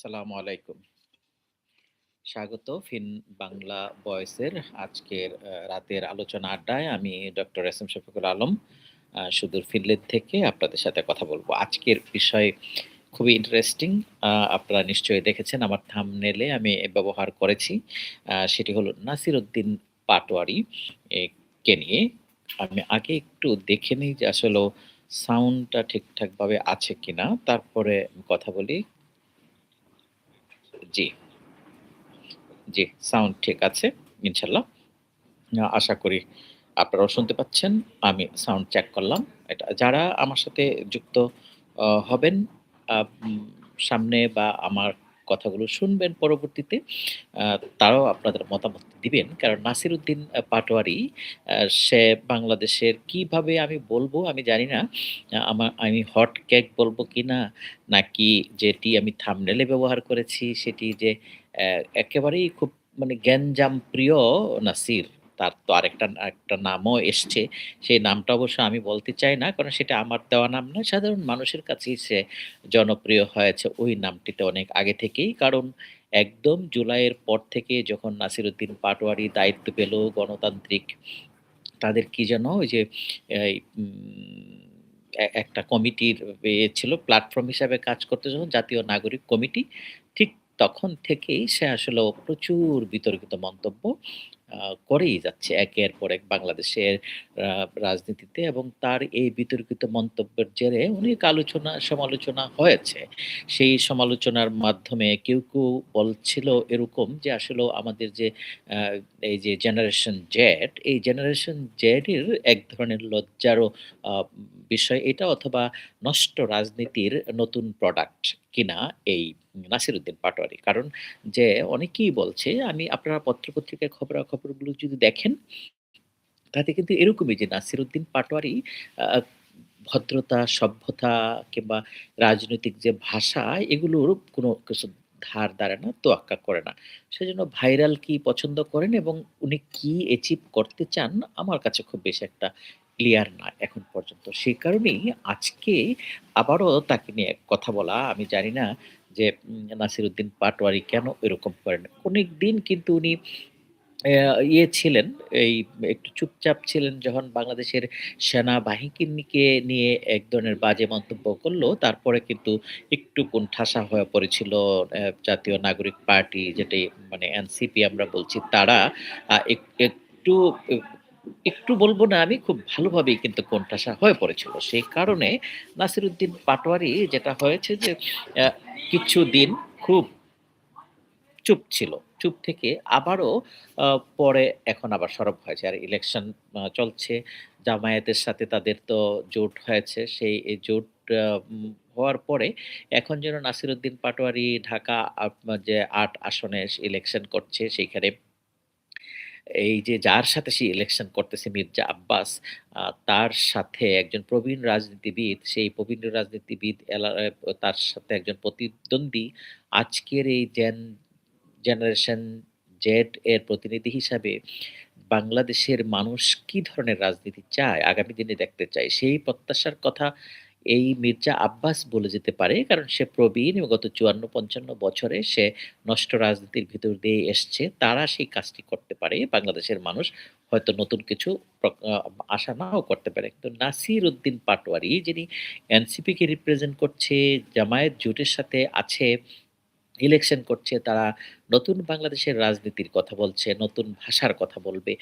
আসসালামু আলাইকুম। স্বাগত ফিন বাংলা ভয়েসের আজকের রাতের আলোচনা আড্ডায় আমি doctor S M Shafiqul Alam সুদূর ফিনল্যান্ড থেকে আপনাদের সাথে কথা বলব আজকের বিষয় খুবই ইন্টারেস্টিং। আপনারা নিশ্চয়ই দেখেছেন আমার থাম্বনেইলে আমি ব্যবহার করেছি। সেটি হলো নাসিরউদ্দিন পাটোয়ারি কে নিয়ে। আমি আগে একটু দেখে নিই যে আসলেও সাউন্ডটা ঠিকঠাকভাবে আছে কিনা। তারপরে কথা বলি। জি। জি, সাউন্ড ঠিক আছে ইনশাআল্লাহ। আ আশা করি আপনারাও শুনতে পাচ্ছেন। আমি সাউন্ড চেক করলাম। এটা যারা আমার সাথে যুক্ত হবেন সামনে বা আমার কথাগুলো শুনবেন পরবর্তীতে তারাও আপনাদের মতামত দিবেন। কারণ নাসির উদ্দিন পাটোয়ারি সে বাংলাদেশের কীভাবে আমি বলব আমি জানি না। আমার আমি হট কেক বলব কি না নাকি যেটি আমি থামনেলে ব্যবহার করেছি সেটি যে একেবারেই খুব মানে জ্ঞানজাম প্রিয় নাসির। তার তো আরেকটা আরেকটা নামও এসছে। সেই নামটা অবশ্য আমি বলতে চাই না। কারণ সেটা আমার দেওয়া নাম নয়। সাধারণ মানুষের কাছেই সে জনপ্রিয় হয়েছে ওই নামটিতে অনেক আগে থেকেই। কারণ একদম জুলাইয়ের পর থেকে যখন নাসিরউদ্দিন পাটোয়ারি দায়িত্ব পেল গণতান্ত্রিক, তাদের কি যেন ওই যে একটা কমিটির ছিল, প্ল্যাটফর্ম হিসাবে কাজ করতে যখন, জাতীয় নাগরিক কমিটি। ঠিক তখন থেকেই সে আসলেও প্রচুর বিতর্কিত মন্তব্য করেই যাচ্ছে একের পর এক বাংলাদেশের রাজনীতিতে এবং তার এই বিতর্কিত মন্তব্যের জেরে অনেক আলোচনা সমালোচনা হয়েছে। সেই সমালোচনার মাধ্যমে কেউ, কেউ বলছিল এরকম যে আসলেও আমাদের যে এই যে জেনারেশন জেড, এই জেনারেশন জেড এর এক ধরনের লজ্জারও বিষয় এটা অথবা নষ্ট রাজনীতির নতুন প্রোডাক্ট কিনা এই নাসিরউদ্দিন পাটোয়ারি। কারণ যে অনেকেই বলছে আমি আপনারা পত্র-পত্রিকায় খবরাখবরগুলো যদি দেখেন তাতে কিন্তু এরকমই যে নাসিরউদ্দিন পাটোয়ারি ভদ্রতা, সভ্যতা কিংবা রাজনৈতিক যে ভাষা এগুলোর কোনো কিছু ধার ধারে না, তোয়াক্কা করে না। সেজন্য ভাইরাল কি পছন্দ করেন এবং উনি কি অ্যাচিভ করতে চান আমার কাছে খুব বেশি একটা ক্লিয়ার না এখন পর্যন্ত। সেই কারণেই আজকে আবারও তাকে নিয়ে কথা বলা। আমি জানি না যে উম নাসিরউদ্দিন পাটোয়ারি কেন এরকম করেন। অনেক দিন কিন্তু উনি ইয়ে ছিলেন, এই একটু চুপচাপ ছিলেন যখন বাংলাদেশের সেনাবাহিনীকে নিয়ে এক ধরনের বাজে মন্তব্য করল তারপরে কিন্তু একটু কোণঠাসা হয়ে পড়েছিল জাতীয় নাগরিক পার্টি যেটি মানে এনসিপি আমরা বলছি তারা একটু একটু বলব না আমি, খুব ভালোভাবেই কিন্তু কোণঠাসা হয়ে পড়েছিল। সেই কারণে নাসিরউদ্দিন পাটোয়ারি যেটা হয়েছে যে অ্যা কিছুদিন খুব চুপ ছিল। চুপ থেকে আবারও পরে এখন আবার সরব হয়েছে। আর ইলেকশন চলছে। জামায়াতের সাথে তাদের তো জোট হয়েছে। সেই জোট হওয়ার পরে এখন যেন নাসিরউদ্দিন পাটোয়ারি ঢাকা যে আট আসনে ইলেকশন করছে, সেইখানে এই যে যার সাথে সে ইলেকশন করতেছে মির্জা আব্বাস তার সাথে একজন প্রবীণ রাজনীতিবিদ, সেই প্রবীণ রাজনীতিবিদ এলা তার সাথে একজন প্রতিদ্বন্দ্বী আজকের এই জেন জেনারেশন জেড এর প্রতিনিধি হিসাবে বাংলাদেশের মানুষ কি ধরনের রাজনীতি চায়, আগামী দিনে দেখতে চায়, সেই প্রত্যাশার কথা এই মির্জা আব্বাস বলে যেতে পারে। কারণ সে প্রবীণ এবং গত ৫৪-৫৫ বছরে সে নষ্ট রাজনীতির ভিতর দিয়ে এসছে। তারা সেই কাজটি করতে পারে। বাংলাদেশের মানুষ হয়তো নতুন কিছু আশা নাও করতে পারে। কিন্তু নাসির উদ্দিন পাটোয়ারি যিনি এনসিপিকে রিপ্রেজেন্ট করছে, জামায়াত জোটের সাথে আছে, ইলেকশন করছে, তারা নতুন বাংলাদেশের রাজনীতির কথা বলছে, নতুন ভাষার কথা বলবে।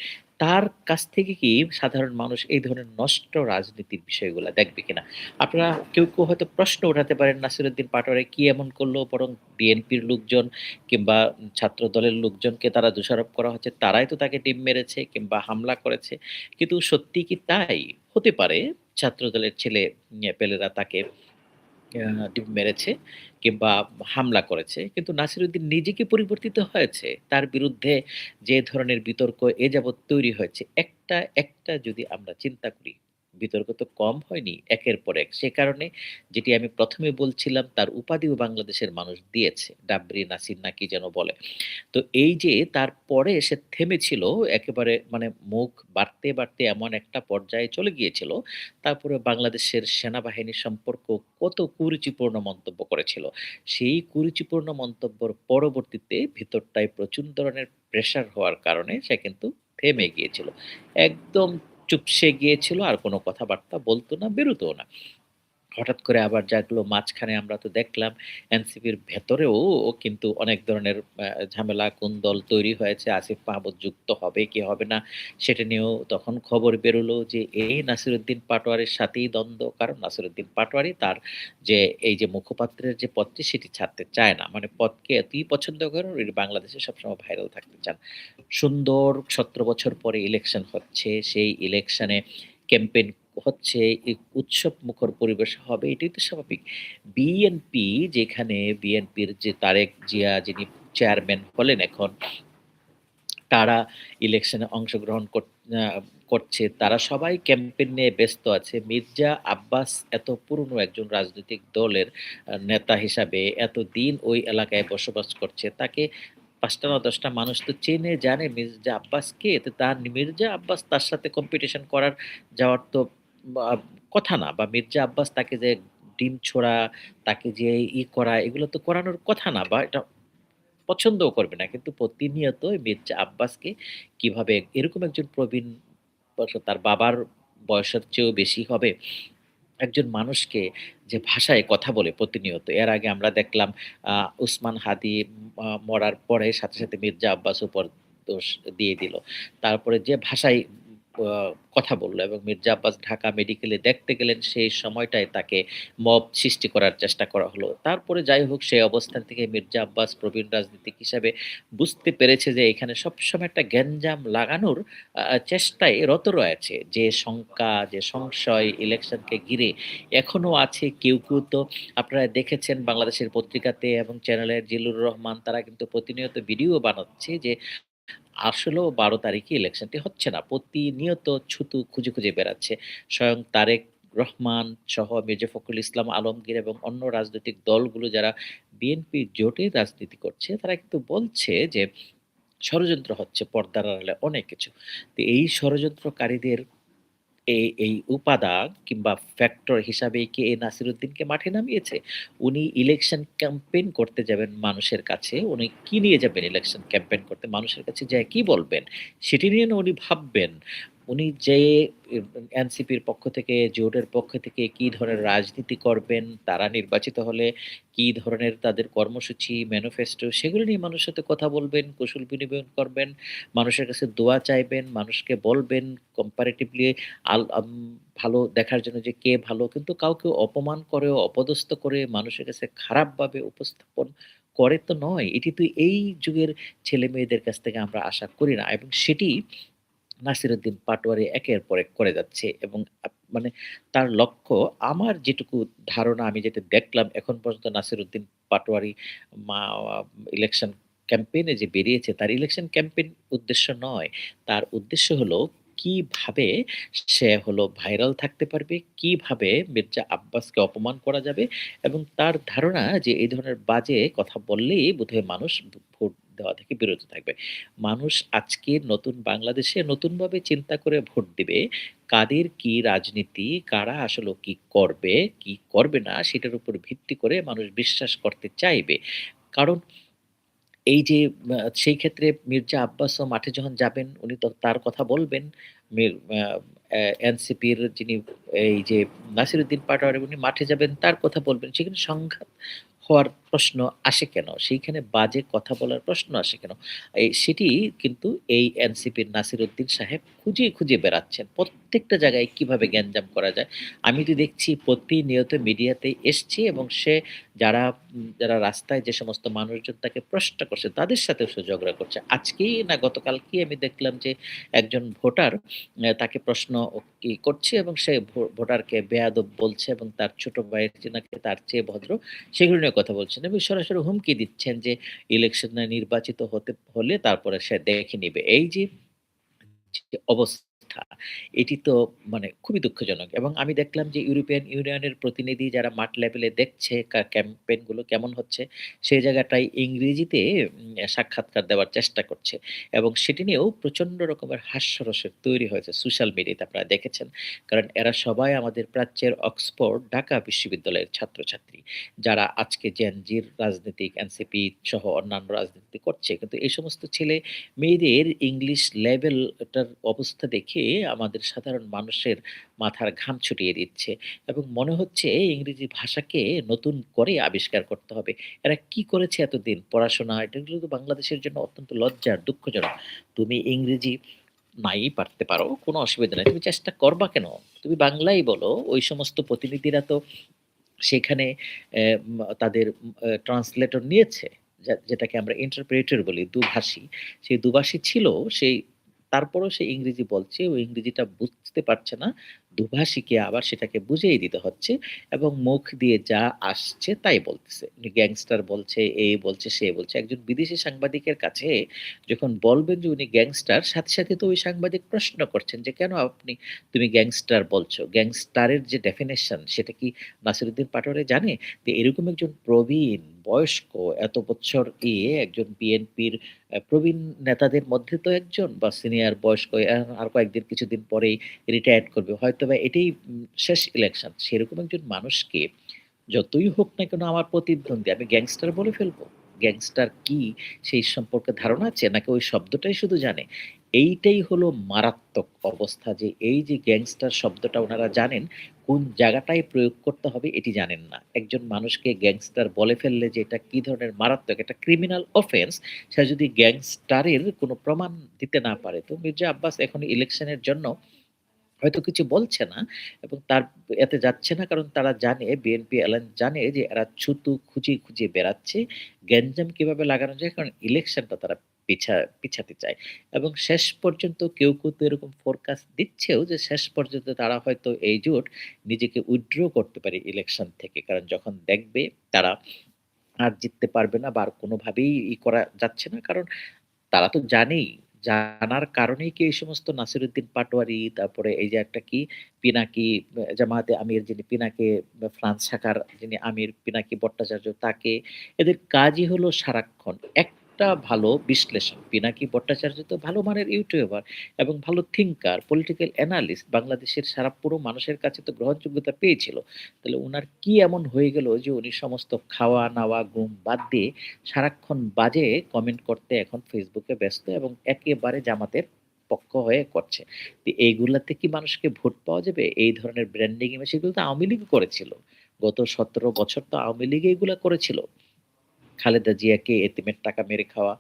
তার কাছ থেকে কি সাধারণ মানুষ এই ধরনের নষ্ট রাজনীতির বিষয়গুলা দেখবে কিনা? আপনারা কেউ, কেউ হয়তো প্রশ্ন উঠাতে পারেন নাসিরউদ্দিন পাটোয়ারি কি এমন করল বরং বিএনপির লোকজন কিংবা ছাত্র দলের লোকজনকে তারা দোষারোপ করা হচ্ছে। তারাই তো তাকে ডিম মেরেছে কিংবা হামলা করেছে। কিন্তু সত্যি কি তাই? হতে পারে ছাত্রদলের ছেলে ইয়ে পেলেরা তাকে ডিম মেরেছে কিংবা হামলা করেছে। কিন্তু নাসিরউদ্দিন নিজেকে পরিবর্তিত হয়েছে? তার বিরুদ্ধে যে ধরনের বিতর্ক এ যাবৎ তৈরি হয়েছে, একটা, একটা যদি আমরা চিন্তা করি, বিতর্ক তো কম হয়নি একের পর এক। সে কারণে যেটি আমি প্রথমে বলছিলাম তার উপাধিও বাংলাদেশের মানুষ দিয়েছে। ডাবরি নাসির নাকি যেন বলে। তো এই যে তারপরে সে থেমেছিল একেবারে মানে মুখ বাড়তে, বাড়তে এমন একটা পর্যায়ে চলে গিয়েছিল। তারপরে বাংলাদেশের সেনাবাহিনী সম্পর্ক কত কুরুচিপূর্ণ মন্তব্য করেছিল। সেই কুরুচিপূর্ণ মন্তব্যর পরবর্তীতে ভিতরটায় প্রচুর ধরনের প্রেশার হওয়ার কারণে সে কিন্তু থেমে গিয়েছিল। একদম চুপসে গিয়েছিল আর কোনো কথাবার্তা বলতো না, বেরোতো না। হঠাৎ করে আবার জাগলো, মাঝখানে আমরা তো দেখলাম এনসিপির ভেতরেও কিন্তু অনেক ধরনের ঝামেলা কোন্দল তৈরি হয়েছে। আসিফ মাহমুদ যুক্ত হবে কি হবে না, সেটা নিয়েও তখন খবর বেরোলো যে, এই নাসিরুদ্দিন পাটোয়ারির সাথেই দ্বন্দ্ব। কারণ নাসিরুদ্দিন পাটোয়ারি তার যে, এই যে মুখপাত্রের যে পদটি, সেটি ছাড়তে চায় না। মানে পদকে এতই পছন্দ করেন, উনি বাংলাদেশে সবসময় ভাইরাল থাকতে চান। সুন্দর ১৭ বছর পরে ইলেকশন হচ্ছে। সেই ইলেকশনে ক্যাম্পেইন হচ্ছে, এই উৎসবমুখর পরিবেশ হবে এটাই তো স্বাভাবিক। বিএনপি যেখানে বিএনপির যে তারেক জিয়া যিনি চেয়ারম্যান হলেন এখন তারা ইলেকশনে অংশগ্রহণ কর করছে। তারা সবাই ক্যাম্পেইন নিয়ে ব্যস্ত আছে। মির্জা আব্বাস এত পুরনো একজন রাজনৈতিক দলের নেতা হিসাবে এত দিন ওই এলাকায় বসবাস করছে। তাকে পাঁচটা না দশটা মানুষ তো চেনে জানে মির্জা আব্বাস কে? তো তার মির্জা আব্বাস তার সাথে কম্পিটিশন করার যাওয়ার তো কথা না বা মির্জা আব্বাস তাকে যে ডিম ছোঁড়া, তাকে যে ই করা এগুলো তো করানোর কথা না বা এটা পছন্দও করবে না। কিন্তু প্রতিনিয়ত মির্জা আব্বাসকে কীভাবে এরকম একজন প্রবীণ তার বাবার বয়সের চেয়েও বেশি হবে। একজন মানুষকে যে ভাষায় কথা বলে প্রতিনিয়ত। এর আগে আমরা দেখলাম উসমান হাদি মরার পরে সাথে, সাথে মির্জা আব্বাস উপর দোষ দিয়ে দিল। তারপরে যে ভাষায় কথা বলল এবং মির্জা আব্বাস ঢাকা মেডিকেলে দেখতে গেলেন সেই সময়টায় তাকে মব সৃষ্টি করার চেষ্টা করা হলো। তারপরে যাই হোক সেই অবস্থান থেকে মির্জা আব্বাস প্রবীণ রাজনীতিক হিসাবে বুঝতে পেরেছে যে এখানে সবসময় একটা গ্যাঞ্জাম লাগানোর চেষ্টায় রত রয়েছে। যে শঙ্কা, যে সংশয় ইলেকশনকে ঘিরে এখনও আছে। কেউ, কেউ তো আপনারা দেখেছেন বাংলাদেশের পত্রিকাতে এবং চ্যানেলের জিলুর রহমান তারা কিন্তু প্রতিনিয়ত ভিডিও বানাচ্ছে যে আসলেও ১২ তারিখে ইলেকশনটি হচ্ছে না। প্রতিনিয়ত ছুতু খুঁজে, খুঁজে বেড়াচ্ছে। স্বয়ং তারেক রহমান সহ মির্জা ফখরুল ইসলাম আলমগীর এবং অন্য রাজনৈতিক দলগুলো যারা বিএনপি জোটে রাজনীতি করছে তারা কিন্তু বলছে যে ষড়যন্ত্র হচ্ছে পর্দার আড়ালে অনেক কিছু। তো এই ষড়যন্ত্রকারীদের এই, এই উপাদান কিংবা ফ্যাক্টর হিসাবে কি এই নাসিরুদ্দিনকে মাঠে নামিয়েছে? উনি ইলেকশন ক্যাম্পেইন করতে যাবেন মানুষের কাছে। উনি কি নিয়ে যাবেন ইলেকশন ক্যাম্পেইন করতে? মানুষের কাছে যায় কি বলবেন? সেটি নিয়ে উনি ভাববেন। উনি এ এনসিপির পক্ষ থেকে, জোটের পক্ষ থেকে কি ধরনের রাজনীতি করবেন, তারা নির্বাচিত হলে কি ধরনের তাদের কর্মসূচি, ম্যানিফেস্টো সেগুলো নিয়ে মানুষের সাথে কথা বলবেন, কৌশল বিনিময় করবেন, মানুষের কাছে দোয়া চাইবেন, মানুষকে বলবেন কম্পারেটিভলি আল ভালো দেখার জন্য যে কে ভালো কিন্তু কাউকে অপমান করে, অপদস্থ করে মানুষের কাছে খারাপভাবে উপস্থাপন করে তো নয়। এটি তো এই যুগের ছেলে মেয়েদের কাছ থেকে আমরা আশা করি না এবং সেটি নাসিরুদ্দিন পাটোয়ারি একের পর এক করে যাচ্ছে এবং মানে তার লক্ষ্য আমার যেটুকু ধারণা আমি যেটা দেখলাম এখন পর্যন্ত নাসিরুদ্দিন পাটোয়ারি মা ইলেকশন ক্যাম্পেইনে যে বেরিয়েছে তার ইলেকশন ক্যাম্পেইন উদ্দেশ্য নয়। তার উদ্দেশ্য হলো কীভাবে সে হলো ভাইরাল থাকতে পারবে, কীভাবে মির্জা আব্বাসকে অপমান করা যাবে এবং তার ধারণা যে এই ধরনের বাজে কথা বললেই বোধহয় মানুষ ভোট দেওয়া থেকে বিরত থাকবে। মানুষ আজকে নতুন বাংলাদেশে নতুনভাবে চিন্তা করে ভোট দিবে। কাদের কি রাজনীতি, কারা আসলে কি করবে, কি করবে না সেটার উপর ভিত্তি করে মানুষ বিশ্বাস করতে চাইবে। কারণ এই যে সেই ক্ষেত্রে মির্জা আব্বাসও মাঠে যখন যাবেন উনি তো তার কথা বলবেন। এনসিপির যিনি এই যে নাসিরুদ্দিন পাটোয়ারি উনি মাঠে যাবেন তার কথা বলবেন। সেখানে সংঘাত হওয়ার প্রশ্ন আসে কেন? সেইখানে বাজে কথা বলার প্রশ্ন আসে কেন? এই সেটি কিন্তু এই এনসিপির নাসির উদ্দিন সাহেব খুঁজে, খুঁজে বেড়াচ্ছেন। প্রত্যেকটা জায়গায় কীভাবে গ্যাঞ্জাম করা যায়। আমি তো দেখছি প্রতিনিয়ত মিডিয়াতে এসছে এবং সে যারা যারা রাস্তায় যে সমস্ত মানুষজন তাকে প্রশ্ন করছে তাদের সাথেও সে ঝগড়া করছে। আজকেই না গতকালকেই আমি দেখলাম যে একজন ভোটার তাকে প্রশ্ন করছে এবং সে ভোটারকে বেয়াদব বলছে এবং তার ছোট ভাইয়ের নাকি তার চেয়ে ভদ্র সেগুলো নিয়ে কথা বলছেন এবং সরাসরি হুমকি দিচ্ছেন যে ইলেকশনে নির্বাচিত হতে হলে তারপরে সে দেখে নিবে। এই যে অবস্থা লেখা। এটি তো মানে খুবই দুঃখজনক এবং আমি দেখলাম যে ইউরোপিয়ান ইউনিয়নের প্রতিনিধি যারা মাঠ লেভেলে দেখছে কা ক্যাম্পেইন কেমন হচ্ছে, সেই জায়গাটায় ইংরেজিতে সাক্ষাৎকার দেওয়ার চেষ্টা করছে এবং সেটি নিয়েও প্রচণ্ড রকমের হাস্যরসের তৈরি হয়েছে সোশ্যাল মিডিয়াতে আপনারা দেখেছেন। কারণ এরা সবাই আমাদের প্রাচ্যের অক্সফোর্ড, ঢাকা বিশ্ববিদ্যালয়ের ছাত্রছাত্রী। যারা আজকে জেন জির রাজনীতিক এনসিপি সহ অন্যান্য রাজনীতি করছে। কিন্তু এই সমস্ত ছেলে মেয়েদের ইংলিশ লেভেলটার অবস্থা দেখে আমাদের সাধারণ মানুষের মাথার ঘাম ছুটিয়ে দিচ্ছে এবং মনে হচ্ছে ইংরেজি ভাষাকে নতুন করে আবিষ্কার করতে হবে। এরা কি করেছে এতদিন? পড়াশোনা এটাগুলো তো বাংলাদেশের জন্য অত্যন্ত লজ্জার, দুঃখজনক। তুমি ইংরেজি নাই পারতে পারো, কোনো অসুবিধা নেই তুমি চেষ্টা করবা কেন? তুমি বাংলাই বলো। ওই সমস্ত প্রতিনিধিরা তো সেখানে তাদের ট্রান্সলেটর নিয়েছে। যেটাকে আমরা ইন্টারপ্রেটার বলি, দুভাষী। সেই দুভাষী ছিল, সেই তারপরেও সে ইংরেজি বলছে। ও ইংরেজিটা বুঝতে পারছে না। দুভাষীকে আবার সেটাকে বুঝিয়ে দিতে হচ্ছে এবং মুখ দিয়ে যা আসছে তাই বলতেছে। গ্যাংস্টার বলছে, এ বলছে, সে বলছে। একজন বিদেশি সাংবাদিকের কাছে যখন বলবেন যে উনি গ্যাংস্টার, সাথে, সাথে তো ওই সাংবাদিক প্রশ্ন করছেন যে, "কেন আপনি তুমি গ্যাংস্টার বলছো? গ্যাংস্টারের যে ডেফিনেশন সেটা কি নাসিরুদ্দিন পাটোয়ারি জানে?" তো এরকম একজন প্রবীণ, বয়স্ক, এত বছর ইয়ে একজন বিএনপির প্রবীণ নেতাদের মধ্যে তো একজন বা সিনিয়র বয়স্ক আর কয়েকদিন কিছুদিন পরেই রিটায়ার্ড করবে। হয়তোবা এটাই শেষ ইলেকশন। সেরকম একজন মানুষকে যতই হোক না কেন আমার প্রতিদ্বন্দ্বী, আমি গ্যাংস্টার বলে ফেলব? গ্যাংস্টার কি সেই সম্পর্কে ধারণা আছে? নাকি ওই শব্দটাই শুধু জানে? এইটাই হলো মারাত্মক অবস্থা যে এই যে গ্যাংস্টার শব্দটা ওনারা জানেন, কোন জায়গাটায় প্রয়োগ করতে হবে এটি জানেন না। একজন মানুষকে গ্যাংস্টার বলে ফেললে যে এটা কি ধরনের মারাত্মক একটা ক্রিমিনাল অফেন্স, সে যদি গ্যাংস্টারের কোনো প্রমাণ দিতে না পারে, তো মির্জা আব্বাস এখন ইলেকশনের জন্য হয়তো কিছু বলছে না এবং তার এতে যাচ্ছে না কারণ তারা জানে বিএনপি এলায়েন্স জানে যে এরা ছুতু খুঁজিয়ে, খুঁজিয়ে বেড়াচ্ছে। গ্যাঞ্জাম কীভাবে লাগানো যায় কারণ ইলেকশনটা তারা পিছা পিছাতে চায় এবং শেষ পর্যন্ত কেউ, কেউ তো এরকম ফোরকাস্ট দিচ্ছেও যে শেষ পর্যন্ত তারা হয়তো এই জোট নিজেকে উইথড্র করতে পারে ইলেকশন থেকে। কারণ যখন দেখবে তারা আর জিততে পারবে না বা আর কোনোভাবেই ই করা যাচ্ছে না। কারণ তারা তো জানেই, জানার কারণেই কি এই সমস্ত নাসিরুদ্দিন পাটোয়ারি, তারপরে এই যে একটা কি পিনাকি জামাতে আমির যিনি পিনাকে ফ্রান্স শাখার যিনি আমির পিনাকি ভট্টাচার্য তাকে এদের কাজই হলো সারাক্ষণ। একটা ভালো বিশ্লেষণ। পিনাকি ভট্টাচার্য তো ভালো মানের ইউটিউবার এবং ভালো থিঙ্কার পলিটিক্যাল অ্যানালিস্ট বাংলাদেশের সারা পুরো মানুষের কাছে তো গ্রহণযোগ্যতা পেয়েছিল। তাহলে ওনার কি এমন হয়ে গেল যে উনি সমস্ত খাওয়া-নাওয়া, ঘুম বাদ দিয়ে সারাক্ষণ বাজে কমেন্ট করতে এখন ফেসবুকে ব্যস্ত এবং একেবারে জামাতের পক্ষ হয়ে করছে। এইগুলাতে কি মানুষকে ভোট পাওয়া যাবে? এই ধরনের ব্র্যান্ডিং এগুলো তো আওয়ামী লীগও করেছিল। গত ১৭ বছর তো আওয়ামী লীগই এগুলা করেছিল। খালেদা জিয়াকে এতিমের টাকা মেরে খাওয়া,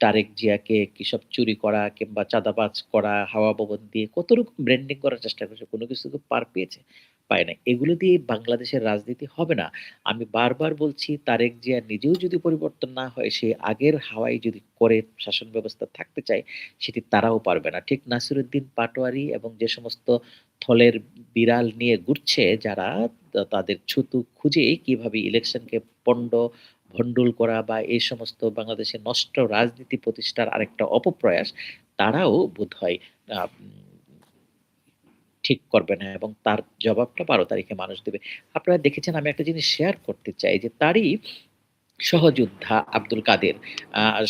তারেক জিয়াকে কিসব চুরি করা কিংবা চাঁদাবাজ করা, হাওয়া ভবন দিয়ে কত রকম ব্র্যান্ডিং করার চেষ্টা করেছে। কোন কিছু পার পেয়েছে? পায় নাই। এগুলো দিয়ে বাংলাদেশের রাজনীতি হবে না। আমি বারবার বলছি তারেক জিয়া নিজেও যদি পরিবর্তন না হয়, সে আগের হাওয়ায় যদি করে শাসন ব্যবস্থা থাকতে চায়, সেটি তারাও পারবে না। ঠিক নাসিরুদ্দিন পাটোয়ারি এবং যে সমস্ত থলের বিড়াল নিয়ে ঘুরছে যারা তাদের ছুতু খুঁজে কীভাবে ইলেকশনকে পন্ড ভন্ডুল করা বা এই সমস্ত বাংলাদেশের নষ্ট রাজনীতি প্রতিষ্ঠার আরেকটা অপপ্রয়াস, তারাও বোধহয় আ উম ঠিক করবে না এবং তার জবাবটা ১২ তারিখে মানুষ দেবে। আপনারা দেখেছেন আমি একটা জিনিস শেয়ার করতে চাই যে তারই সহযোদ্ধা আব্দুল কাদের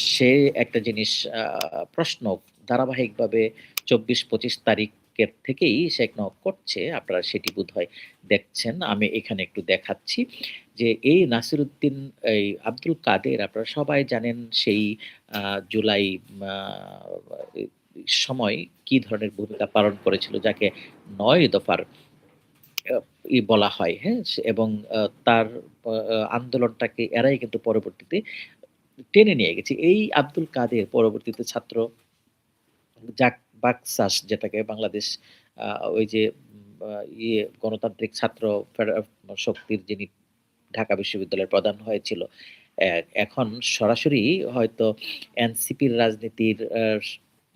সে একটা জিনিস প্রশ্ন ধারাবাহিকভাবে ২৪-২৫ তারিখের থেকেই সে করছে। আপনারা সেটি বোধহয় দেখছেন। আমি এখানে একটু দেখাচ্ছি যে এই নাসিরুদ্দিন এই আব্দুল কাদের আপনারা সবাই জানেন সেই জুলাই সময় কি ধরনের ভূমিকা পালন করেছিল যাকে ৯ দফার বলা হয়, হ্যাঁ? এবং তার আন্দোলনটাকে এরাই কিন্তু পরবর্তীতে টেনে নিয়ে গেছে। এই আব্দুল কাদের পরবর্তীতে ছাত্র জাক বাকসাস যেটাকে বাংলাদেশ ওই যে ইয়ে গণতান্ত্রিক ছাত্র শক্তির যিনি ঢাকা বিশ্ববিদ্যালয়ের প্রধান হয়েছিল। এখন সরাসরি হয়তো এনসিপির রাজনীতির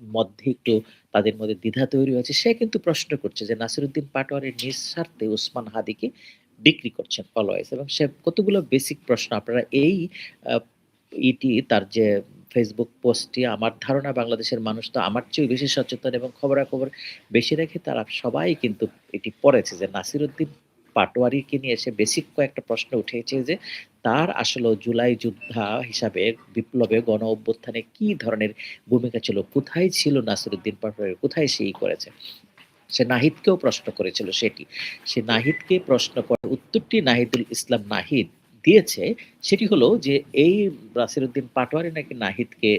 মধ্যে একটু তাদের মধ্যে দ্বিধা তৈরি হয়েছে। সে কিন্তু প্রশ্ন করছে যে নাসিরুদ্দিন পাটোয়ারি নিজ স্বার্থে ওসমান হাদিকে বিক্রি করছেন অলওয়েজ এবং সে কতগুলো বেসিক প্রশ্ন আপনারা এই ইটি, তার যে ফেসবুক পোস্টটি, আমার ধারণা বাংলাদেশের মানুষ তো আমার চেয়ে বেশি সচেতন এবং খবরাখবর বেশি রেখে তারা সবাই কিন্তু এটি পড়েছে যে নাসিরুদ্দিন পাটোয়ারিকে নিয়ে এসে বেসিক কয়েকটা প্রশ্ন উঠেছে যে, তার আসলে জুলাই যোদ্ধা হিসাবে বিপ্লবে গণ অভ্যুত্থানে কি ধরনের ভূমিকা ছিল? কোথায় ছিল নাসিরুদ্দিন পাটোয়ারি? কোথায় সেই করেছে? সে নাহিদকেও প্রশ্ন করেছিল সেটি। সে নাহিদকে প্রশ্ন করার উত্তরটি নাহিদুল ইসলাম নাহিদ দিয়েছে। সেটি হলো যে, এই নাসিরুদ্দিন পাটোয়ারি নাকি নাহিদকে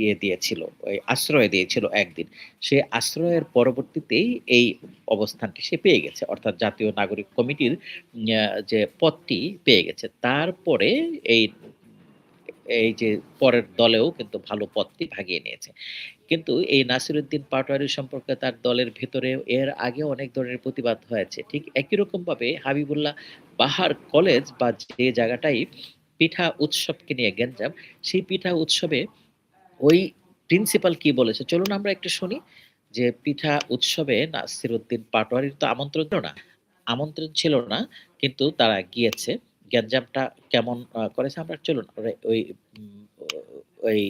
ইয়ে দিয়েছিল, ওই আশ্রয় দিয়েছিল একদিন। সে আশ্রয়ের পরবর্তীতেই এই অবস্থানটি সে পেয়ে গেছে। অর্থাৎ জাতীয় নাগরিক কমিটির যে পদটি পেয়ে গেছে। তারপরে এই এই যে পরের দলেও কিন্তু ভালো পদটি ভাগিয়ে নিয়েছে। কিন্তু এই নাসিরুদ্দিন পাটোয়ারি সম্পর্কে তার দলের ভেতরে এর আগে অনেক ধরনের প্রতিবাদ হয়েছে। ঠিক একই রকম ভাবে হাবিবুল্লাহ বাহার কলেজ বা যে জায়গাটাই পিঠা উৎসবকে নিয়ে গেঞ্জাম, সেই পিঠা উৎসবে ওই প্রিন্সিপাল কি বলেছে? চলুন আমরা একটু শুনি যে পিঠা উৎসবে নাসিরুদ্দিন পাটোয়ারির তো আমন্ত্রণ ছিল না আমন্ত্রণ ছিল না কিন্তু তারা গিয়েছে। গ্যাঞ্জামটা কেমন করেছে আমরা চলুন আমরা ওই ওই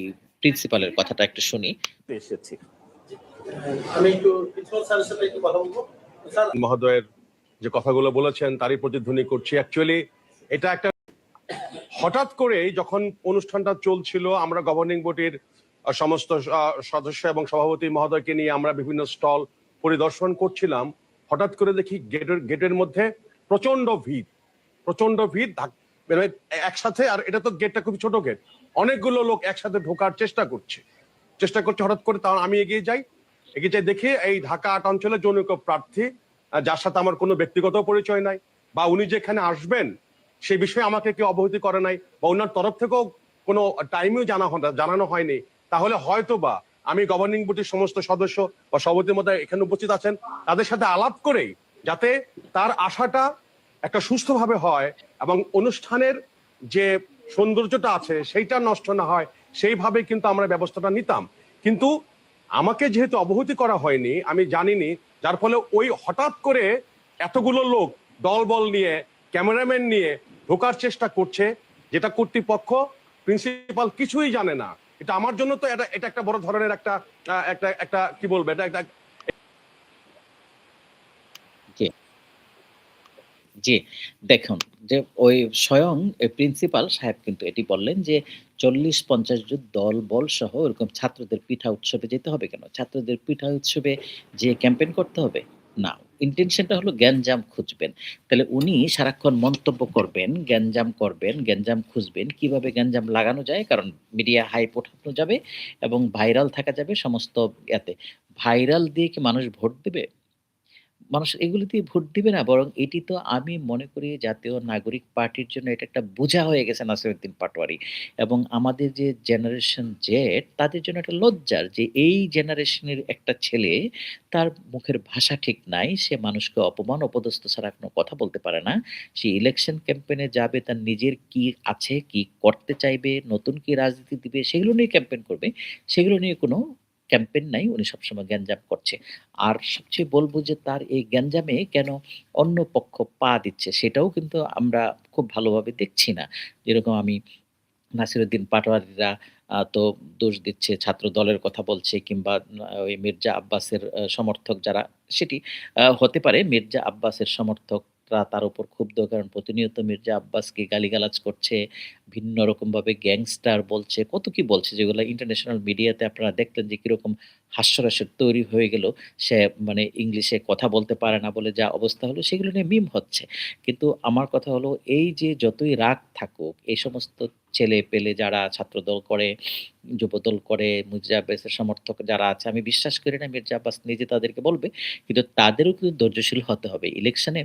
প্রিন্সিপালের কথাটা একটু শুনি। এসেছি। আমি একটু প্রিন্সিপাল স্যারের সাথে একটু কথা বলব। স্যার মহোদয়ের যে কথাগুলো বলেছেন তারই প্রতিধ্বনি করছি। অ্যাকচুয়ালি এটা একটা হঠাৎ করে যখন অনুষ্ঠানটা চলছিল আমরা গভর্নিং বডির আহ, সমস্ত সদস্য এবং সভাপতি মহোদয়কে নিয়ে আমরা বিভিন্ন স্টল পরিদর্শন করছিলাম। হঠাৎ করে দেখি গেটের গেটের মধ্যে প্রচণ্ড ভিড় প্রচণ্ড ভিড় মানে একসাথে, আর এটা তো গেটটা খুব ছোট গেট, অনেকগুলো লোক একসাথে ঢোকার চেষ্টা করছে। চেষ্টা করছে হঠাৎ করে তখন আমি এগিয়ে যাই এগিয়ে যাই দেখি এই ঢাকা আট অঞ্চলের জনৈক প্রার্থী যার সাথে আমার কোনো ব্যক্তিগত পরিচয় নাই, বা উনি যেখানে আসবেন সেই বিষয়ে আমাকে কেউ অবহিত করে নাই, বা ওনার তরফ থেকেও কোনো টাইমেও জানা জানানো হয়নি। তাহলে হয়তো বা আমি গভর্নিং বডির সমস্ত সদস্য বা সভাপতির মধ্যে এখানে উপস্থিত আছেন, তাদের সাথে আলাপ করেই যাতে তার আশাটা একটা সুস্থভাবে হয় এবং অনুষ্ঠানের যে সৌন্দর্যটা আছে সেইটা নষ্ট না হয় সেইভাবে কিন্তু আমরা ব্যবস্থাটা নিতাম। কিন্তু আমাকে যেহেতু অবহিত করা হয়নি, আমি জানিনি, যার ফলে ওই হঠাৎ করে এতগুলো লোক দলবল নিয়ে, ক্যামেরাম্যান নিয়ে ঢোকার চেষ্টা করছে, যেটা কর্তৃপক্ষ প্রিন্সিপাল কিছুই জানে না। এটা আমার জন্য তো এটা এটা একটা বড় ধরনের একটা একটা একটা কি বলব, এটা একটা জি। দেখুন যে ওই স্বয়ং প্রিন্সিপাল সাহেব কিন্তু এটি বললেন যে চল্লিশ পঞ্চাশ জন দল বল সহ এরকম ছাত্রদের পিঠা উৎসবে যেতে হবে কেন? ছাত্রদের পিঠা উৎসবে যে ক্যাম্পেইন করতে হবে? না। ইন্টেনশনটা হলো গ্যাঞ্জাম খুঁজবেন। তাহলে উনি সারাক্ষণ মন্তব্য করবেন, গ্যাঞ্জাম করবেন, গ্যাঞ্জাম খুঁজবেন, কীভাবে গ্যাঞ্জাম লাগানো যায়, কারণ মিডিয়া হাইপ ওঠানো যাবে এবং ভাইরাল থাকা যাবে সমস্ত ইয়াতে। ভাইরাল দিয়ে কি মানুষ ভোট দেবে? মানুষ এগুলো দিয়ে ভোট দিবে না, বরং এটি তো আমি মনে করি জাতীয় নাগরিক পার্টির জন্য এটা একটা বোঝা হয়ে গেছে নাসিরুদ্দিন পাটোয়ারি। এবং আমাদের যে জেনারেশন জেড তাদের জন্য একটা লজ্জার যে এই জেনারেশনের একটা ছেলে, তার মুখের ভাষা ঠিক নাই, সে মানুষকে অপমান, অপদস্থ ছাড়া কোনো কথা বলতে পারে না। সে ইলেকশন ক্যাম্পেনে যাবে, তার নিজের কি আছে, কি করতে চাইবে, নতুন কি রাজনীতি দিবে, সেগুলো নিয়ে ক্যাম্পেন করবে, সেগুলো নিয়ে কোনো ক্যাম্পেইন নাই, উনি সবসময় গ্যাঞ্জাম করছে। আর সবচেয়ে বলব যে তার এই গ্যাঞ্জামে কেন অন্য পক্ষ পা দিচ্ছে, সেটাও কিন্তু আমরা খুব ভালোভাবে দেখছি না। যেরকম আমি নাসিরুদ্দিন পাটোয়ারিরা তো দোষ দিচ্ছে, ছাত্র দলের কথা বলছে কিংবা ওই মির্জা আব্বাসের সমর্থক যারা, সেটি হতে পারে, মির্জা আব্বাসের সমর্থকরা তার উপর ক্ষুব্ধ, কারণ প্রতিনিয়ত মির্জা আব্বাসকে গালিগালাজ করছে, ভিন্ন রকমভাবে গ্যাংস্টার বলছে, কত কি বলছে যেগুলো ইন্টারন্যাশনাল মিডিয়াতে আপনারা দেখলেন যে কীরকম হাস্যরসের তৈরি হয়ে গেল। সে মানে ইংলিশে কথা বলতে পারে না বলে যা অবস্থা হলো, সেগুলো নিয়ে মিম হচ্ছে। কিন্তু আমার কথা হলো, এই যে যতই রাগ থাকুক, এই সমস্ত ছেলে পেলে যারা ছাত্রদল করে, যুবদল করে, মির্জা আব্বাসের সমর্থক যারা আছে, আমি বিশ্বাস করি না মির্জা আব্বাস নিজে তাদেরকে বলবে, কিন্তু তাদেরও কিন্তু ধৈর্যশীল হতে হবে। ইলেকশনে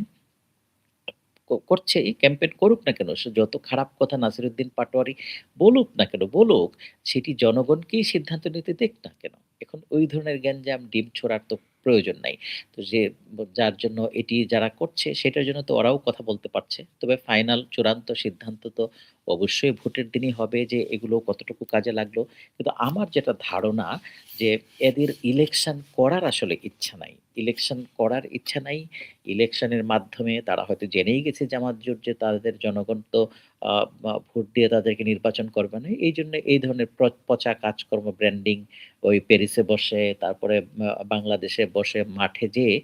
করছে ক্যাম্পেন করুক না কেন, সে যত খারাপ কথা নাসিরুদ্দিন পাটোয়ারি বলুক না কেন, বলুক, সেটি জনগণকেই সিদ্ধান্ত নিতে দেখ না কেন? এখন ওই ধরনের গ্যাঞ্জাম, ডিম ছোড়ার তো প্রয়োজন নাই। তো যে, যার জন্য এটি যারা করছে, সেটার জন্য তো ওরাও কথা বলতে পারছে। তবে ফাইনাল চূড়ান্ত সিদ্ধান্ত তো অবশ্যই ভোটের দিনই হবে যে এগুলো কতটুকু কাজে লাগল। কিন্তু আমার যেটা ধারণা যে এদের ইলেকশন করার আসলে ইচ্ছা নাই। ইলেকশন করার ইচ্ছা নাই। ইলেকশনের মাধ্যমে তারা হয়তো জেনেই গেছে জামাত জোট যে তাদের জনগণ তো ভোট দিয়ে তাদেরকে নির্বাচন করবে না। এই জন্য এই ধরনের পচা কাজকর্ম ব্র্যান্ডিং ওই প্যারিসে বসে, তারপরে বাংলাদেশে বসে মাঠে যেয়ে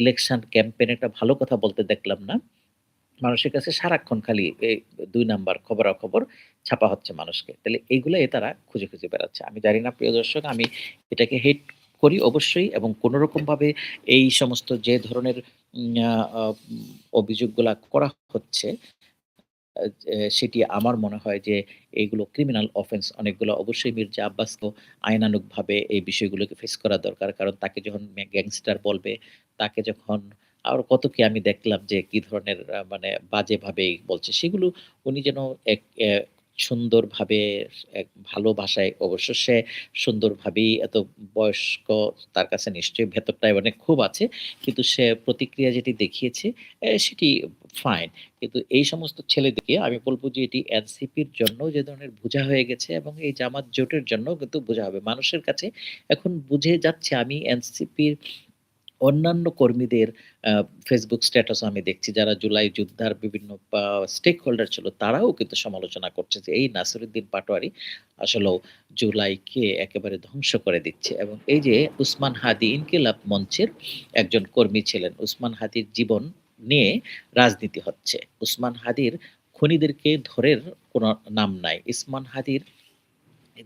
ইলেকশন ক্যাম্পেন একটা ভালো কথা বলতে দেখলাম না। মানুষের কাছে সারাক্ষণ খালি এই দুই নাম্বার খবরাখবর ছাপা হচ্ছে মানুষকে। তাইলে এইগুলাই তারা খুঁজে, খুঁজে বেড়াচ্ছে। আমি জানি না প্রিয় দর্শক আমি এটাকে হেট করি অবশ্যই এবং কোনরকমভাবে এই সমস্ত যে ধরনের অভিযোগগুলা করা হচ্ছে সেটি আমার মনে হয় যে এইগুলো ক্রিমিনাল অফেন্স অনেকগুলো অবশ্যই মির্জা আব্বাসকেও আইনানুগভাবে এই বিষয়গুলোকে ফেস করা দরকার। কারণ তাকে যখন গ্যাংস্টার বলবে, তাকে যখন আরও কত কি আমি দেখলাম যে কি ধরনের মানে বাজেভাবে বলছে। সেগুলো উনি যেন এক সুন্দরভাবে, এক ভালো ভাষায়, অবশ্য সে সুন্দরভাবেই এত বয়স্ক, তার কাছে নিশ্চয়ই ভেতরটায় অনেক খুব আছে। কিন্তু সে প্রতিক্রিয়া যেটি দেখিয়েছে সেটি ফাইন। কিন্তু এই সমস্ত ছেলেদেরকে আমি বলব যে এটি এনসিপির জন্য যে ধরনের বোঝা হয়ে গেছে এবং এই জামাত জোটের জন্য কিন্তু বোঝা হবে। মানুষের কাছে এখন বুঝে যাচ্ছে, আমি এনসিপির অন্যান্য কর্মীদের ফেসবুক স্ট্যাটাস আমি দেখছি যারা জুলাই যোদ্ধার বিভিন্ন স্টেক হোল্ডার ছিল তারাও কিন্তু সমালোচনা করছে যে, এই নাসিরুদ্দিন পাটোয়ারি আসলেও জুলাইকে একেবারে ধ্বংস করে দিচ্ছে এবং এই যে উসমান হাদি ইনকিলাব মঞ্চের একজন কর্মী ছিলেন। উসমান হাদির জীবন নিয়ে রাজনীতি হচ্ছে। উসমান হাদির খুনীদেরকে ধরের কোনো নাম নাই। ইসমান হাদির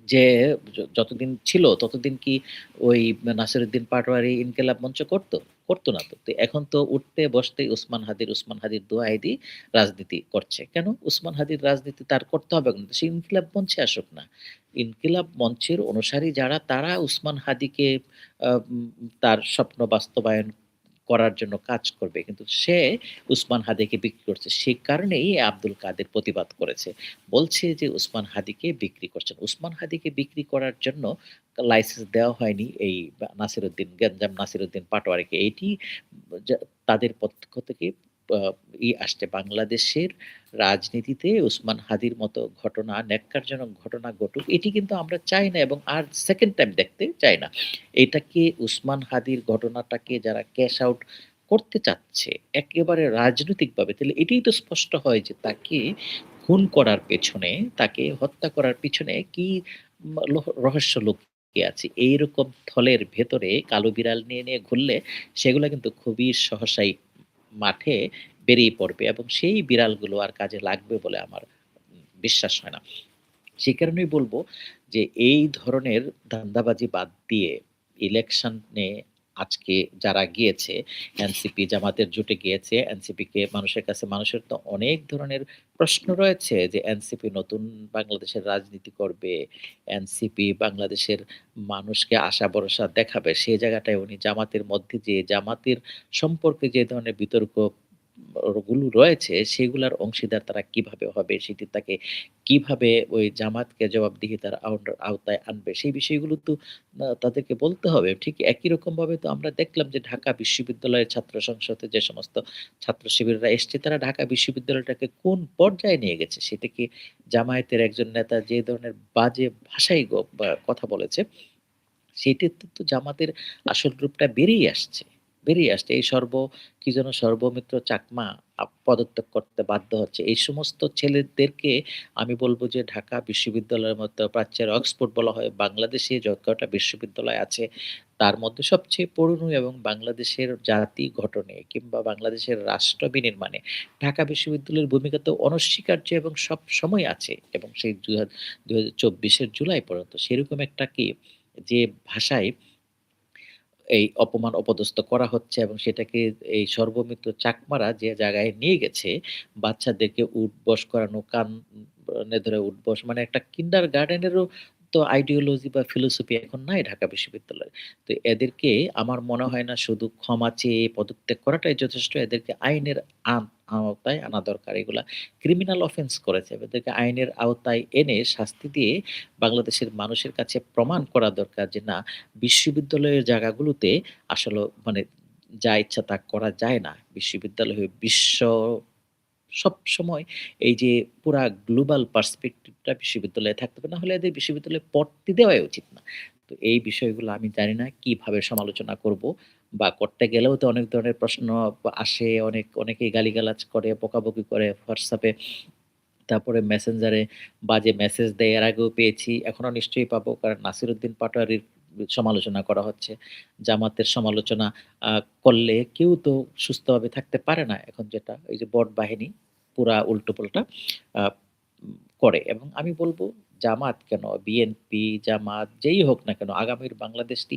যে যতদিন ছিল ততদিন কি ওই নাসিরুদ্দিন পাটোয়ারি ইনকিলাব মঞ্চ করত? করতো না তো। এখন তো উঠতে বসতেই উসমান হাদির, উসমান হাদির দোহাই দিয়ে রাজনীতি করছে। কেন? উসমান হাদির রাজনীতি তার করতে হবে কেন? সে ইনকিলাব মঞ্চে আসুক না। ইনকিলাব মঞ্চের অনুসারী যারা তারা উসমান হাদিকে তার স্বপ্ন বাস্তবায়ন করার জন্য কাজ করবে। কিন্তু সে উসমান হাদিকে বিক্রি করছে। সে কারণেই আব্দুল কাদের প্রতিবাদ করেছে। বলছে যে উসমান হাদিকে বিক্রি করছেন। উসমান হাদিকে বিক্রি করার জন্য লাইসেন্স দেওয়া হয়নি এই নাসিরুদ্দিন, গেঞ্জাম নাসিরুদ্দিন পাটোয়ারিকে। এটি তাদের পক্ষ থেকে ই আসছে বাংলাদেশের রাজনীতিতে উসমান হাদির মতো ঘটনা ন্যাক্কারজনক ঘটনা ঘটুক এটি কিন্তু আমরা চাই না এবং আর সেকেন্ড টাইম দেখতে চাই না। এটাকে উসমান হাদির ঘটনাটাকে যারা ক্যাশ আউট করতে চাচ্ছে একেবারে রাজনৈতিকভাবে তাহলে এটাই তো স্পষ্ট হয় যে তাকে খুন করার পেছনে, তাকে হত্যা করার পিছনে কি রহস্য লুকিয়ে আছে। এইরকম থলের ভেতরে কালো বিড়াল নিয়ে, নিয়ে ঘুরলে সেগুলো কিন্তু খুবই সহসাই মাঠে বেরিয়ে পড়বে এবং সেই বিড়ালগুলো আর কাজে লাগবে বলে আমার বিশ্বাস হয় না। সে কারণেই বলব যে এই ধরনের ধান্দাবাজি বাদ দিয়ে ইলেকশনে আজকে যারা গিয়েছে এনসিপি জামাতের জুটে গিয়েছে। এনসিপিকে মানুষের কাছে, মানুষের তো অনেক ধরনের প্রশ্ন রয়েছে যে এনসিপি নতুন বাংলাদেশের রাজনীতি করবে। এনসিপি বাংলাদেশের মানুষকে আশা ভরসা দেখাবে। সেই জায়গাটায় উনি জামাতের মধ্যে যে জামাতের সম্পর্কে যে ধরনের বিতর্ক গুলো রয়েছে, সেগুলার অংশীদার তারা কীভাবে হবে সেটি তাকে কীভাবে ওই জামাতকে জবাবদিহিতার আওতায় আনবে সেই বিষয়গুলো তো তাদেরকে বলতে হবে। ঠিক একই রকমভাবে তো আমরা দেখলাম যে ঢাকা বিশ্ববিদ্যালয়ের ছাত্র সংসদে যে সমস্ত ছাত্র শিবিররা এসছে, তারা ঢাকা বিশ্ববিদ্যালয়টাকে কোন পর্যায়ে নিয়ে গেছে সেটা কি জামায়াতের একজন নেতা যে ধরনের বাজে ভাষায় কথা বলেছে, সেটিতে তো জামাতের আসল রূপটা বেরিয়ে আসছে। বেরিয়ে আসছে। এই সর্ব, কি যেন সর্বমিত্র চাকমা পদত্যাগ করতে বাধ্য হচ্ছে। এই সমস্ত ছেলেদেরকে আমি বলব যে, ঢাকা বিশ্ববিদ্যালয়ের মতো প্রাচ্যের অক্সফোর্ড বলা হয়। বাংলাদেশে যত কয়টা বিশ্ববিদ্যালয় আছে, তার মধ্যে সবচেয়ে পুরনো এবং বাংলাদেশের জাতি গঠনে কিংবা বাংলাদেশের রাষ্ট্র বিনির্মাণে ঢাকা বিশ্ববিদ্যালয়ের ভূমিকা তো অনস্বীকার্য এবং সবসময় আছে এবং সেই দুই হা ২০২৪ এর জুলাই পর্যন্ত সেরকম একটা কি, যে ভাষায় এই অপমান অপদস্থ করা হচ্ছে এবং সেটাকে এই সর্বমিত্র চাকমারা যে জায়গায় নিয়ে গেছে বাচ্চাদেরকে উঠবস করানো, কান ধরে উঠবস মানে একটা কিন্ডারগার্টেনেরও তো আইডিওলজি বা ফিলোসফি এখন নাই ঢাকা বিশ্ববিদ্যালয়ে। তো এদেরকে আমার মনে হয় না শুধু ক্ষমা চেয়ে পদত্যাগ করাটাই যথেষ্ট। এদেরকে আইনের আওতায় আনা দরকার। এগুলা ক্রিমিনাল অফেন্স করেছে। এদেরকে আইনের আওতায় এনে শাস্তি দিয়ে বাংলাদেশের মানুষের কাছে প্রমাণ করা দরকার যে না, বিশ্ববিদ্যালয়ের জায়গাগুলোতে আসলেও মানে যা ইচ্ছা তা করা যায় না। বিশ্ববিদ্যালয় বিশ্ব সবসময় এই যে পুরা গ্লোবাল পার্সপেক্টিভটা বিশ্ববিদ্যালয়ে থাকতে হবে। না হলে এদের বিশ্ববিদ্যালয়ে পড়তে দেওয়াই উচিত না। তো এই বিষয়গুলো আমি জানি না কীভাবে সমালোচনা করব বা করতে গেলেও তো অনেক ধরনের প্রশ্ন আসে। অনেক অনেকেই গালিগালাজ করে, বকাবকি করে হোয়াটসঅ্যাপে তারপরে মেসেঞ্জারে বাজে মেসেজ দেয়। এর আগেও পেয়েছি। এখনও নিশ্চয়ই পাবো। কারণ নাসিরুদ্দিন পাটোয়ারির সমালোচনা করা হচ্ছে। জামাতের সমালোচনা করলে কেউ তো সুস্থভাবে থাকতে পারে না। এখন যেটা, এই যে বট বাহিনী, পুরা উল্টোপাল্টা করে এবং আমি বলব জামাত কেন বিএনপি, জামাত যেই হোক না কেন আগামীর বাংলাদেশটি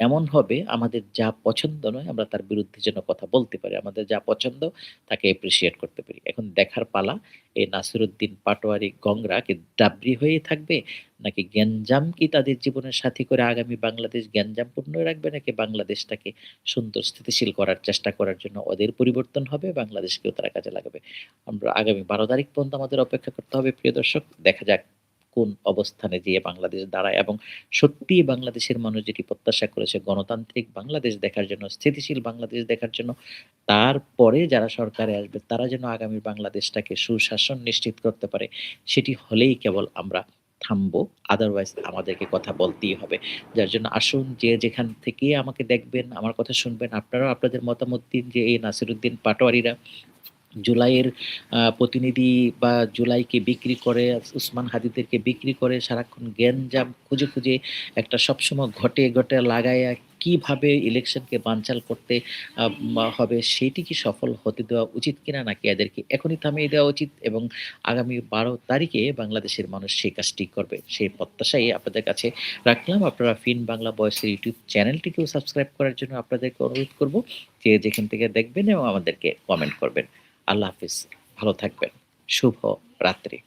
এমন হবে আমাদের যা পছন্দ নয় আমরা তার বিরুদ্ধে যেন কথা বলতে পারি। আমাদের যা পছন্দ তাকে অ্যাপ্রিশিয়েট করতে পারি। এখন দেখার পালা এই নাসিরুদ্দিন পাটোয়ারি গংরা কি ডাবরি হয়েই থাকবে? নাকি গ্যাঞ্জাম কি তাদের জীবনের সাথী করে আগামী বাংলাদেশ গ্যাঞ্জামপূর্ণ রাখবে নাকি বাংলাদেশটাকে সুন্দর স্থিতিশীল করার চেষ্টা করার জন্য ওদের পরিবর্তন হবে, বাংলাদেশকেও তারা কাজে লাগাবে। আমরা আগামী ১২ তারিখ পর্যন্ত আমাদের অপেক্ষা করতে হবে প্রিয় দর্শক। দেখা যাক কোন অবস্থানে যেয়ে বাংলাদেশ দাঁড়ায় এবং সত্যিই বাংলাদেশের মানুষ যেটি প্রত্যাশা করেছে গণতান্ত্রিক বাংলাদেশ দেখার জন্য, স্থিতিশীল বাংলাদেশ দেখার জন্য, তারপরে যারা সরকারে আসবে তারা যেন আগামী বাংলাদেশটাকে সুশাসন নিশ্চিত করতে পারে সেটি হলেই কেবল আমরা থামবো। আদারওয়াইজ আমাদেরকে কথা বলতেই হবে। যার জন্য আসুন যে যেখান থেকে আমাকে দেখবেন, আমার কথা শুনবেন, আপনারাও আপনাদের মতামত দিন যে এই নাসিরুদ্দিন পাটোয়ারিরা জুলাইয়ের প্রতিনিধি বা জুলাইকে বিক্রি করে, উসমান হাদিদেরকে বিক্রি করে সারাক্ষণ গ্যাঞ্জাম খুঁজে, খুঁজে একটা সবসময় ঘটে, ঘটে লাগাইয়া কীভাবে ইলেকশনকে বানচাল করতে হবে সেটি কি সফল হতে দেওয়া উচিত কিনা নাকি এদেরকে এখনই থামিয়ে দেওয়া উচিত এবং আগামী ১২ তারিখে বাংলাদেশের মানুষ সেই কাজটি করবে। সেই প্রত্যাশাই আপনাদের কাছে রাখলাম। আপনারা ফিন বাংলা বয়সের ইউটিউব চ্যানেলটিকেও সাবস্ক্রাইব করার জন্য আপনাদেরকে অনুরোধ করব। যে যেখান থেকে দেখবেন এবং আমাদেরকে কমেন্ট করবেন। আল্লাহ হাফিজ ভালো থাকবেন। শুভ রাত্রি।